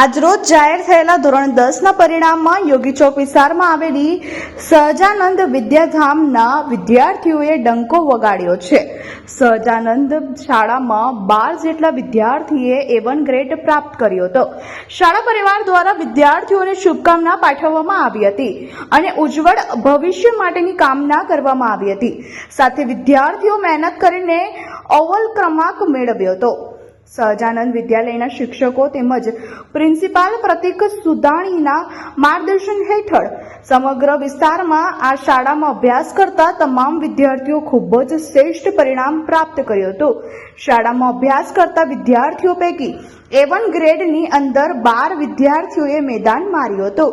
આજરોજ જાહેર થયેલા ધોરણ દસના પરિણામમાં યોગી ચોક વિસ્તારમાં આવેલી સહજાનંદ વિદ્યાધામના વિદ્યાર્થીઓએ ડંકો વગાડ્યો છે. સહજાનંદ શાળામાં બાર જેટલા વિદ્યાર્થીએ એ વન ગ્રેડ પ્રાપ્ત કર્યો હતો. શાળા પરિવાર દ્વારા વિદ્યાર્થીઓને શુભકામના પાઠવવામાં આવી હતી અને ઉજ્જવળ ભવિષ્ય માટેની કામના કરવામાં આવી હતી. સાથે વિદ્યાર્થીઓ મહેનત કરીને અવ્વલ ક્રમાંક મેળવ્યો હતો. સહજાનંદ વિદ્યાલયના શિક્ષકો તેમજ પ્રિન્સિપાલ પ્રતિક સુદાણીના માર્ગદર્શન હેઠળ સમગ્ર વિસ્તારમાં આ શાળામાં અભ્યાસ કરતા તમામ વિદ્યાર્થીઓ ખૂબ જ શ્રેષ્ઠ પરિણામ પ્રાપ્ત કર્યું હતું. શાળામાં અભ્યાસ કરતા વિદ્યાર્થીઓ પૈકી એવન ગ્રેડની અંદર બાર વિદ્યાર્થીઓએ મેદાન માર્યું હતું.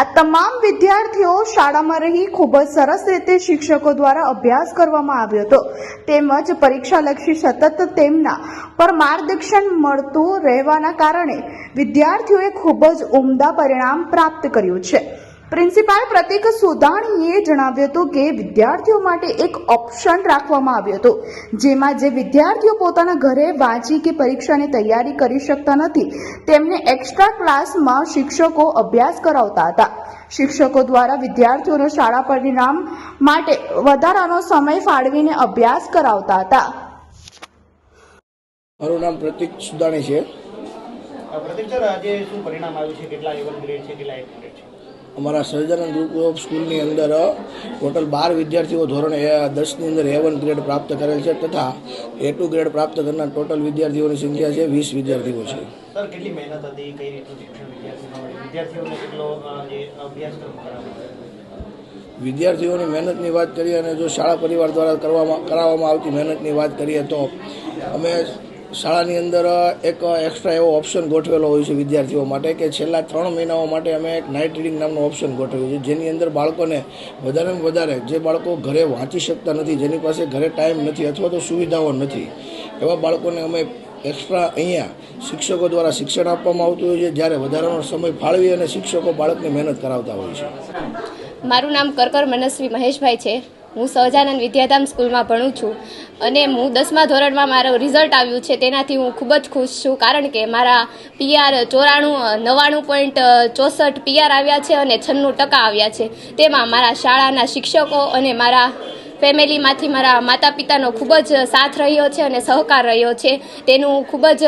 આ તમામ વિદ્યાર્થીઓ શાળામાં રહી ખૂબ જ સરસ રીતે શિક્ષકો દ્વારા અભ્યાસ કરવામાં આવ્યો હતો. તેમજ પરીક્ષાલક્ષી સતત તેમના પર માર્ગદર્શન મળતું રહેવાના કારણે વિદ્યાર્થીઓએ ખૂબ જ ઉમદા પરિણામ પ્રાપ્ત કર્યું છે. પ્રિન્સિપાલ પ્રતિક સુદાણીએ જણાવ્યું હતું કે વિદ્યાર્થીઓ માટે એક ઓપ્શન રાખવામાં આવ્યો હતો, જેમાં જે વિદ્યાર્થીઓ પોતાના ઘરે વાંચી કે પરીક્ષાની તૈયારી કરી શકતા નથી, તેમને એક્સ્ટ્રા ક્લાસમાં શિક્ષકો અભ્યાસ કરાવતા હતા. શિક્ષકો દ્વારા વિદ્યાર્થીઓનો શાળા પરિણામ માટે વધારાનો સમય ફાળવીને અભ્યાસ કરાવતા હતા. મારું નામ પ્રતિક સુદાણી છે. પ્રતિક સર આજે શું પરિણામ આવ્યું છે? કેટલા લેવલ ગ્રેડ છે? કેટલા એક ગ્રેડ છે? અમારા સર્જન ગ્રુપ ઓફ સ્કૂલની અંદર ટોટલ બાર વિદ્યાર્થીઓ ધોરણ દસની અંદર એ વન ગ્રેડ પ્રાપ્ત કરેલ છે તથા એ ટુ ગ્રેડ પ્રાપ્ત કરનાર ટોટલ વિદ્યાર્થીઓની સંખ્યા છે વીસ વિદ્યાર્થીઓ છે. વિદ્યાર્થીઓની મહેનતની વાત કરીએ અને જો શાળા પરિવાર દ્વારા કરવામાં કરાવવામાં આવતી મહેનતની વાત કરીએ તો અમે શાળાની અંદર એક એક્સ્ટ્રા એવો ઓપ્શન ગોઠવેલો હોય છે વિદ્યાર્થીઓ માટે કે છેલ્લા ત્રણ મહિનાઓ માટે અમે એક નાઇટ રીડિંગ નામનો ઓપ્શન ગોઠવ્યો છે, જેની અંદર બાળકોને વધારેમાં વધારે જે બાળકો ઘરે વાંચી શકતા નથી, જેની પાસે ઘરે ટાઈમ નથી અથવા તો સુવિધાઓ નથી, એવા બાળકોને અમે એક્સ્ટ્રા અહીંયા શિક્ષકો દ્વારા શિક્ષણ આપવામાં આવતું હોય છે, જ્યારે વધારાનો સમય ફાળવી અને શિક્ષકો બાળકની મહેનત કરાવતા હોય છે. મારું નામ કરકર મનસ્વી મહેશભાઈ છે. હું સહજાનંદ વિદ્યાધામ સ્કૂલમાં ભણું છું અને હું દસમા ધોરણમાં મારું રિઝલ્ટ આવ્યું છે તેનાથી હું ખૂબ જ ખુશ છું કારણ કે મારા પીઆર ચોરાણું નવ્વાણું પોઈન્ટ ચોસઠ પીઆર આવ્યા છે અને છન્નું ટકા આવ્યા છે. તેમાં મારા શાળાના શિક્ષકો અને મારા ફેમિલીમાંથી મારા માતા પિતાનો ખૂબ જ સાથ રહ્યો છે અને સહકાર રહ્યો છે. તેનું ખૂબ જ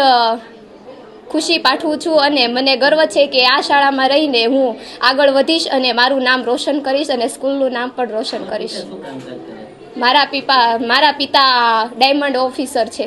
ખુશી પાઠવું છું અને મને ગર્વ છે કે આ શાળામાં રહીને હું આગળ વધીશ અને મારું નામ રોશન કરીશ અને સ્કૂલનું નામ પણ રોશન કરીશ. મારા પિતા મારા પિતા ડાયમંડ ઓફિસર છે.